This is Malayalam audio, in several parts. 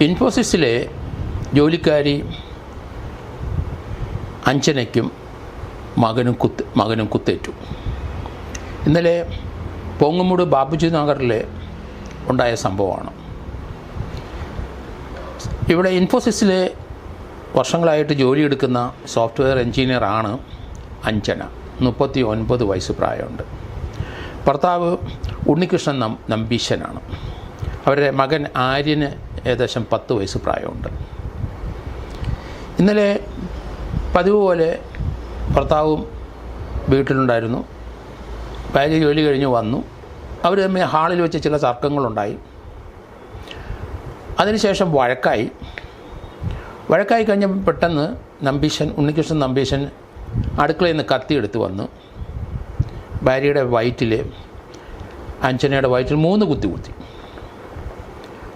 ഇൻഫോസിസിലെ ജോലിക്കാരി അഞ്ജനയ്ക്കും മകനും കുത്ത് മകനും കുത്തേറ്റു. ഇന്നലെ പോങ്ങുമൂട് ബാബുജി നഗറിൽ ഉണ്ടായ സംഭവമാണ്. ഇവിടെ ഇൻഫോസിസിലെ വർഷങ്ങളായിട്ട് ജോലിയെടുക്കുന്ന സോഫ്റ്റ്വെയർ എൻജിനീയറാണ് അഞ്ജന. മുപ്പത്തി ഒൻപത് വയസ്സ് പ്രായമുണ്ട്. ഭർത്താവ് ഉണ്ണികൃഷ്ണൻ നമ്പീശനാണ്. അവരുടെ മകൻ ആര്യന് ഏകദേശം പത്ത് വയസ്സ് പ്രായമുണ്ട്. ഇന്നലെ പതിവ് പോലെ ഭർത്താവും വീട്ടിലുണ്ടായിരുന്നു. ഭാര്യ ജോലി കഴിഞ്ഞ് വന്നു. അവർ തമ്മിൽ ഹാളിൽ വെച്ച് ചില തർക്കങ്ങളുണ്ടായി. അതിനുശേഷം വഴക്കായി. വഴക്കായി കഴിഞ്ഞപ്പോൾ പെട്ടെന്ന് നമ്പീശൻ ഉണ്ണികൃഷ്ണൻ നമ്പീശൻ അടുക്കളയിൽ നിന്ന് കത്തിയെടുത്ത് വന്നു. ഭാര്യയുടെ വയറ്റിൽ അഞ്ജനയുടെ വയറ്റിൽ മൂന്ന് കുത്തി കുത്തി.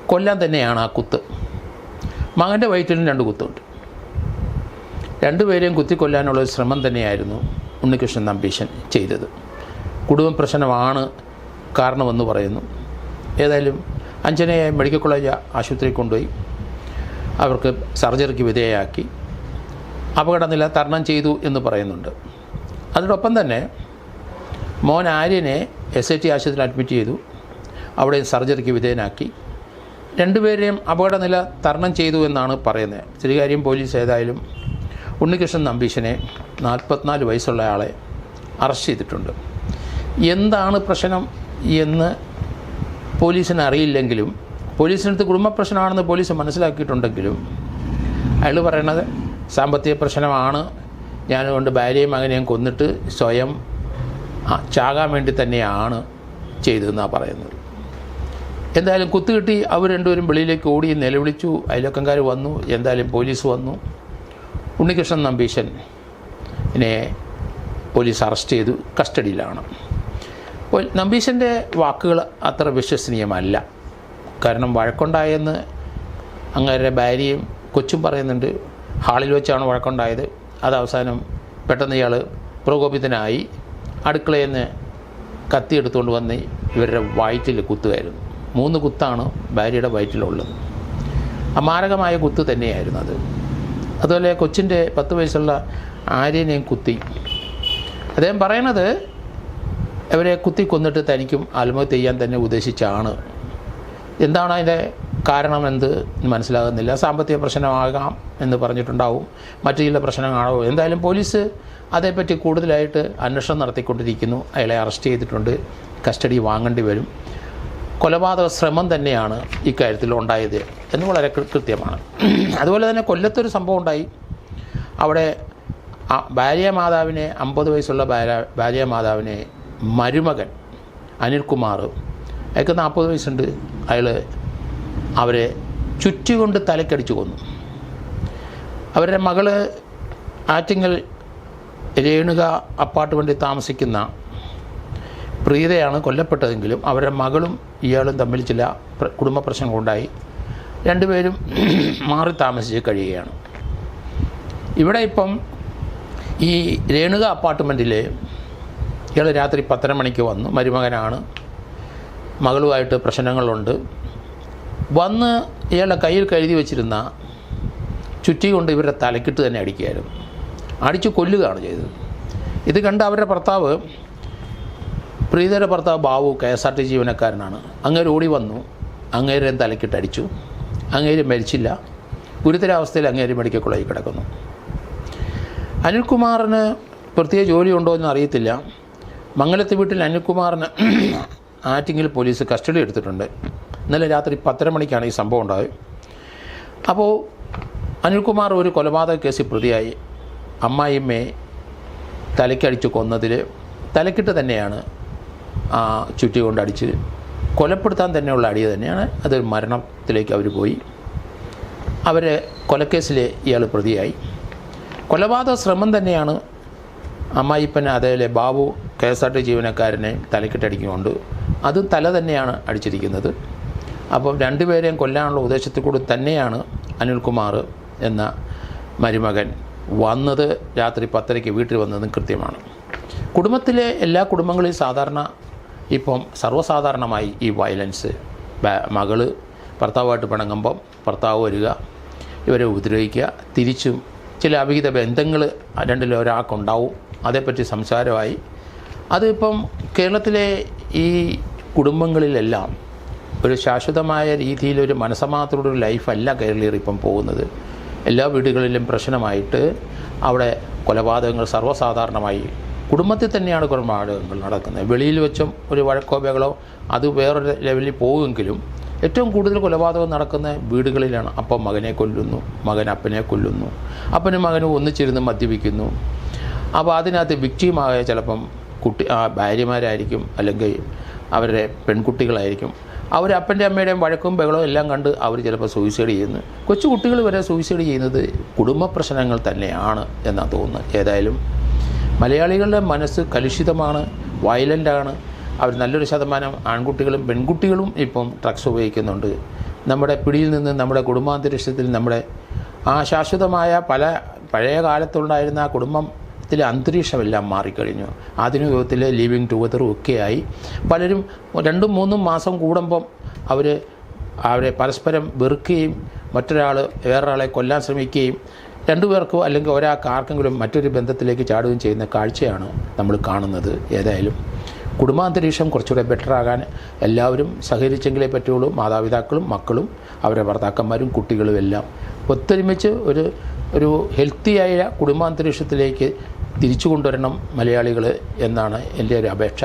കൊല്ലാൻ തന്നെയാണ് ആ കുത്ത്. മകന്റെ വയറ്റിലും രണ്ട് കുത്തുണ്ട്. രണ്ടുപേരെയും കുത്തിക്കൊല്ലാനുള്ള ഒരു ശ്രമം തന്നെയായിരുന്നു ഉണ്ണികൃഷ്ണൻ നമ്പീശൻ ചെയ്തത്. കുടുംബ പ്രശ്നമാണ് കാരണമെന്ന് പറയുന്നു. ഏതായാലും അഞ്ജനയെ മെഡിക്കൽ കോളേജ് ആശുപത്രി കൊണ്ടുപോയി അവർക്ക് സർജറിക്ക് വിധേയയാക്കി. അപകടനില തരണം ചെയ്തു എന്ന് പറയുന്നുണ്ട്. അതോടൊപ്പം തന്നെ മോൻ ആര്യനെ എസ് ഐ ടി ആശുപത്രിയിൽ അഡ്മിറ്റ് ചെയ്തു. അവിടെ സർജറിക്ക് വിധേയനാക്കി. രണ്ടുപേരെയും അപകടനില തരണം ചെയ്തു എന്നാണ് പറയുന്നത്. ശ്രീകാര്യം പോലീസ് ഏതായാലും ഉണ്ണികൃഷ്ണൻ നമ്പീശനെ നാൽപ്പത്തിനാല് വയസ്സുള്ള ആളെ അറസ്റ്റ് ചെയ്തിട്ടുണ്ട്. എന്താണ് പ്രശ്നം എന്ന് പോലീസിന് അറിയില്ലെങ്കിലും പോലീസിനടുത്ത് കുടുംബ പ്രശ്നമാണെന്ന് പോലീസ് മനസ്സിലാക്കിയിട്ടുണ്ടെങ്കിലും അയാൾ പറയണത് സാമ്പത്തിക പ്രശ്നമാണ്. ഞാനുകൊണ്ട് ഭാര്യയും മകനെയും കൊന്നിട്ട് സ്വയം ചാകാൻ വേണ്ടി തന്നെയാണ് ചെയ്തതെന്നാണ് പറയുന്നത്. എന്തായാലും കുത്തുകിട്ടി അവർ രണ്ടുപേരും വെളിയിലേക്ക് ഓടി നിലവിളിച്ചു. അയലക്കംകാർ വന്നു. എന്തായാലും പോലീസ് വന്നു. ഉണ്ണികൃഷ്ണൻ നമ്പീശൻ എന്നെ പോലീസ് അറസ്റ്റ് ചെയ്തു. കസ്റ്റഡിയിലാണ്. നമ്പീശന്റെ വാക്കുകൾ അത്ര വിശ്വസനീയമല്ല. കാരണം വഴക്കുണ്ടായെന്ന് അങ്ങേരുടെ ഭാര്യയും കൊച്ചും പറയുന്നുണ്ട്. ഹാളിൽ വെച്ചാണ് വഴക്കുണ്ടായത്. അത് അവസാനം പെട്ടെന്ന് ഇയാൾ പ്രകോപിതനായി അടുക്കളയിൽ നിന്ന് കത്തിയെടുത്തുകൊണ്ട് വന്ന് ഇവരുടെ വയറ്റിൽ കുത്തുകയായിരുന്നു. മൂന്ന് കുത്താണ് ഭാര്യയുടെ വയറ്റിലുള്ളത്. അമാരകമായ കുത്ത് തന്നെയായിരുന്നു അത്. അതുപോലെ കൊച്ചിന്റെ പത്ത് വയസ്സുള്ള ആര്യനെയും കുത്തി. അദ്ദേഹം പറയണത് അവരെ കുത്തി കൊന്നിട്ട് തനിക്കും ആത്മഹത്യ ചെയ്യാൻ തന്നെ ഉദ്ദേശിച്ചാണ്. എന്താണ് അതിന്റെ കാരണം എന്ത് മനസ്സിലാകുന്നില്ല. സാമ്പത്തിക പ്രശ്നമാകാം എന്ന് പറഞ്ഞിട്ടുണ്ടാവും. മറ്റു ചില പ്രശ്നങ്ങളാണോ? എന്തായാലും പോലീസ് അതേപ്പറ്റി കൂടുതലായിട്ട് അന്വേഷണം നടത്തിക്കൊണ്ടിരിക്കുന്നു. അയാളെ അറസ്റ്റ് ചെയ്തിട്ടുണ്ട്. കസ്റ്റഡി വാങ്ങേണ്ടി വരും. കൊലപാതക ശ്രമം തന്നെയാണ് ഇക്കാര്യത്തിൽ ഉണ്ടായത് എന്ന് വളരെ കൃത്യമാണ്. അതുപോലെ തന്നെ കൊല്ലത്തൊരു സംഭവം ഉണ്ടായി. അവിടെ ഭാര്യ മാതാവിനെ അമ്പത് വയസ്സുള്ള ഭാര്യ ഭാര്യ മാതാവിനെ മരുമകൻ അനിൽകുമാർ അയാൾക്ക് നാൽപ്പത് വയസ്സുണ്ട്. അയാൾ അവരെ ചുറ്റുകൊണ്ട് തലക്കടിച്ചു കൊന്നു. അവരുടെ മകൾ ആറ്റിങ്ങൽ രേണുക അപ്പാർട്ട്മെന്റിൽ താമസിക്കുന്ന പ്രീതയാണ് കൊല്ലപ്പെട്ടതെങ്കിലും അവരുടെ മകളും ഇയാളും തമ്മിൽ ചില കുടുംബ പ്രശ്നങ്ങളുണ്ടായി. രണ്ടുപേരും മാറി താമസിച്ച് കഴിയുകയാണ്. ഇവിടെ ഇപ്പം ഈ രേണുക അപ്പാർട്ട്മെന്റിൽ ഇയാൾ രാത്രി പത്തര മണിക്ക് വന്നു. മരുമകനാണ്. മകളുമായിട്ട് പ്രശ്നങ്ങളുണ്ട്. വന്ന് ഇയാളുടെ കയ്യിൽ കഴുതി വെച്ചിരുന്ന ചുറ്റി കൊണ്ട് ഇവരുടെ തലക്കിട്ട് തന്നെ അടിക്കുകയായിരുന്നു. അടിച്ചു കൊല്ലുകയാണ് ചെയ്തത്. ഇത് കണ്ട് അവരുടെ ഭർത്താവ് പ്രീതയുടെ ഭർത്താവ് Babu K S R T ജീവനക്കാരനാണ്. അങ്ങേര് ഓടി വന്നു. അങ്ങേരെ തലക്കിട്ടടിച്ചു അങ്ങേര് മരിച്ചില്ല. ഗുരുതരാവസ്ഥയിൽ അങ്ങേര് മെഡിക്കൽ കോളേജിൽ കിടക്കുന്നു. അനിൽകുമാറിന് പ്രത്യേക ഉണ്ടോ എന്ന് അറിയത്തില്ല. മംഗലത്ത് വീട്ടിൽ അനിൽകുമാറിന് ആറ്റിങ്ങിൽ പോലീസ് കസ്റ്റഡി എടുത്തിട്ടുണ്ട്. ഇന്നലെ രാത്രി പത്തര മണിക്കാണ് ഈ സംഭവം ഉണ്ടായത്. അപ്പോൾ അനിൽകുമാർ ഒരു കൊലപാതക കേസിൽ പ്രതിയായി. അമ്മായിമ്മയെ തലയ്ക്കടിച്ച് കൊന്നതിൽ തലക്കിട്ട് തന്നെയാണ് ആ ചുറ്റി കൊണ്ടടിച്ച് കൊലപ്പെടുത്താൻ തന്നെയുള്ള അടി തന്നെയാണ് അത് മരണത്തിലേക്ക് അവർ പോയി. അവരെ കൊലക്കേസിൽ ഇയാൾ പ്രതിയായി. കൊലപാതക ശ്രമം തന്നെയാണ് അമ്മായിപ്പൻ അതേലെ Babu K S R T ജീവനക്കാരനെ തലക്കിട്ടടിക്കുന്നുണ്ട് അത് തല തന്നെയാണ് അടിച്ചിരിക്കുന്നത്. അപ്പം രണ്ടുപേരെയും കൊല്ലാനുള്ള ഉദ്ദേശത്തിൽ കൂടി തന്നെയാണ് അനിൽകുമാർ എന്ന മരുമകൻ വന്നത് രാത്രി പത്തരയ്ക്ക് വീട്ടിൽ വന്നതും കൃത്യമാണ്. കുടുംബത്തിലെ എല്ലാ കുടുംബങ്ങളിലും സാധാരണ ഇപ്പം സർവസാധാരണമായി ഈ വയലൻസ് മകൾ ഭർത്താവുമായിട്ട് പിണങ്ങുമ്പം ഭർത്താവ് വരിക ഇവരെ ഉപദ്രവിക്കുക തിരിച്ചും ചില അവിഹിത ബന്ധങ്ങൾ രണ്ടിലും ഒരാൾക്കുണ്ടാവും. അതേപ്പറ്റി സംസാരമായി. അതിപ്പം കേരളത്തിലെ ഈ കുടുംബങ്ങളിലെല്ലാം ഒരു ശാശ്വതമായ രീതിയിൽ ഒരു മനസ്സമാത്രയുടെ ഒരു ലൈഫല്ല കേരളീയർ ഇപ്പം പോകുന്നത്. എല്ലാ വീടുകളിലും പ്രശ്നമായിട്ട് അവിടെ കൊലപാതകങ്ങൾ സർവസാധാരണമായി കുടുംബത്തിൽ തന്നെയാണ് കൊലപാതകങ്ങൾ നടക്കുന്നത്. വെളിയിൽ വെച്ചും ഒരു വഴക്കോ ബഹളോ അത് വേറൊരു ലെവലിൽ പോകുമെങ്കിലും ഏറ്റവും കൂടുതൽ കൊലപാതകം നടക്കുന്ന വീടുകളിലാണ് അപ്പം മകനെ കൊല്ലുന്നു മകൻ അപ്പനെ കൊല്ലുന്നു അപ്പനും മകനും ഒന്നിച്ചിരുന്ന് മദ്യപിക്കുന്നു. അപ്പോൾ അതിനകത്ത് വിക്റ്റിയുമായ ചിലപ്പം കുട്ടി ആ ഭാര്യമാരായിരിക്കും അല്ലെങ്കിൽ അവരുടെ പെൺകുട്ടികളായിരിക്കും. അവർ അപ്പന്റെ അമ്മയുടെയും വഴക്കും ബഹളവും എല്ലാം കണ്ട് അവർ ചിലപ്പോൾ സൂയിസൈഡ് ചെയ്യുന്നു. കൊച്ചു കുട്ടികൾ വരെ സൂയിസൈഡ് ചെയ്യുന്നത് കുടുംബ പ്രശ്നങ്ങൾ തന്നെയാണ് എന്നാണ് തോന്നുന്നത്. ഏതായാലും മലയാളികളുടെ മനസ്സ് കലുഷിതമാണ് വയലന്റാണ് അവർ നല്ലൊരു ശതമാനം ആൺകുട്ടികളും പെൺകുട്ടികളും ഇപ്പം ഡ്രഗ്സ് ഉപയോഗിക്കുന്നുണ്ട്. നമ്മുടെ പിടിയിൽ നിന്ന് നമ്മുടെ കുടുംബാന്തരീക്ഷത്തിൽ നമ്മുടെ ആ ശാശ്വതമായ പല പഴയ കാലത്തുണ്ടായിരുന്ന ആ കുടുംബത്തിലെ അന്തരീക്ഷമെല്ലാം മാറിക്കഴിഞ്ഞു. ആധുനിക യുഗത്തിൽ ലിവിങ് ടുഗദറും ഒക്കെയായി. പലരും രണ്ടും മൂന്നും മാസം കൂടുമ്പം അവർ അവരെ പരസ്പരം വെറുക്കുകയും മറ്റൊരാൾ വേറൊരാളെ കൊല്ലാൻ ശ്രമിക്കുകയും രണ്ടുപേർക്കോ അല്ലെങ്കിൽ ഒരാൾക്ക് ആർക്കെങ്കിലും മറ്റൊരു ബന്ധത്തിലേക്ക് ചാടുകയും ചെയ്യുന്ന കാഴ്ചയാണ് നമ്മൾ കാണുന്നത്. ഏതായാലും കുടുംബാന്തരീക്ഷം കുറച്ചുകൂടെ ബെറ്റർ ആകാൻ എല്ലാവരും സഹകരിച്ചെങ്കിലേ പറ്റുള്ളൂ. മാതാപിതാക്കളും മക്കളും അവരുടെ ഭർത്താക്കന്മാരും കുട്ടികളും എല്ലാം ഒത്തൊരുമിച്ച് ഒരു ഒരു ഹെൽത്തിയായ കുടുംബാന്തരീക്ഷത്തിലേക്ക് തിരിച്ചു കൊണ്ടുവരണം മലയാളികൾ എന്നാണ് എന്റെ ഒരു അപേക്ഷ.